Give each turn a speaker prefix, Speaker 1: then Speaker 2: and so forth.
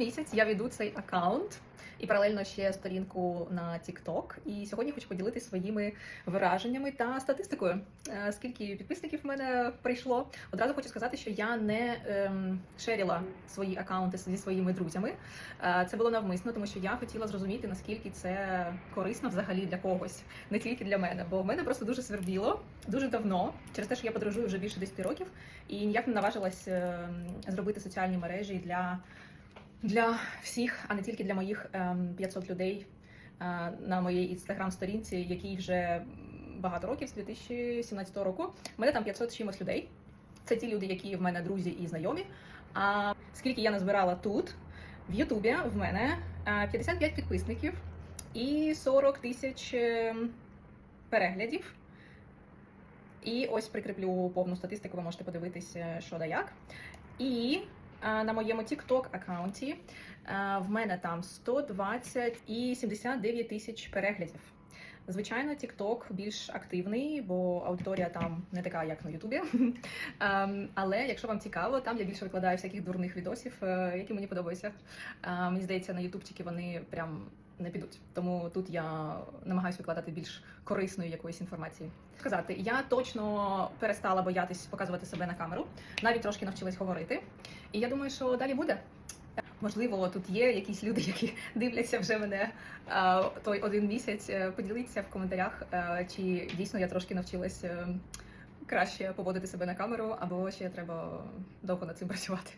Speaker 1: місяць я веду цей аккаунт і паралельно ще сторінку на TikTok. І сьогодні хочу поділитися своїми враженнями та статистикою. Е, Скільки підписників в мене прийшло? Одразу хочу сказати, що я не ем, шеріла свої аккаунти зі своїми друзями. Е, Це було навмисно, тому що я хотіла зрозуміти, наскільки це корисно взагалі для когось, не тільки для мене. Бо в мене просто дуже свербіло дуже давно, через те, що я подорожую вже більше 10 років, і ніяк не наважилась ем, зробити соціальні мережі для, для всіх, а не тільки для моїх ем, 500 людей е, на моїй інстаграм-сторінці, якій вже багато років, з 2017 року. Мене там 500 чимось людей. Це ті люди, які в мене друзі і знайомі. А скільки я назбирала тут, в Ютубі в мене е, 55 підписників і 40 тисяч ем, переглядів. І ось прикріплю повну статистику, ви можете подивитися, що да як. І е, на моєму TikTok аккаунті в мене там 120 і 79 тисяч переглядів. Звичайно, TikTok більш активний, бо аудиторія там не така, як на Ютубі. Ем, Але якщо вам цікаво, там я більше викладаю всяких дурних відосів, е, які мені подобаються. Е, Мені здається, на ютубчики вони прям не підуть. Тому тут я намагаюся викладати більш корисної якоїсь інформації. Сказати, я точно перестала боятись показувати себе на камеру, навіть трошки навчилась говорити. І я думаю, що далі буде. Можливо, тут є якісь люди, які дивляться вже мене той один місяць. Е, Поділіться в коментарях, е, чи дійсно я трошки навчилась е, краще поводити себе на камеру, або ще треба довго над цим працювати.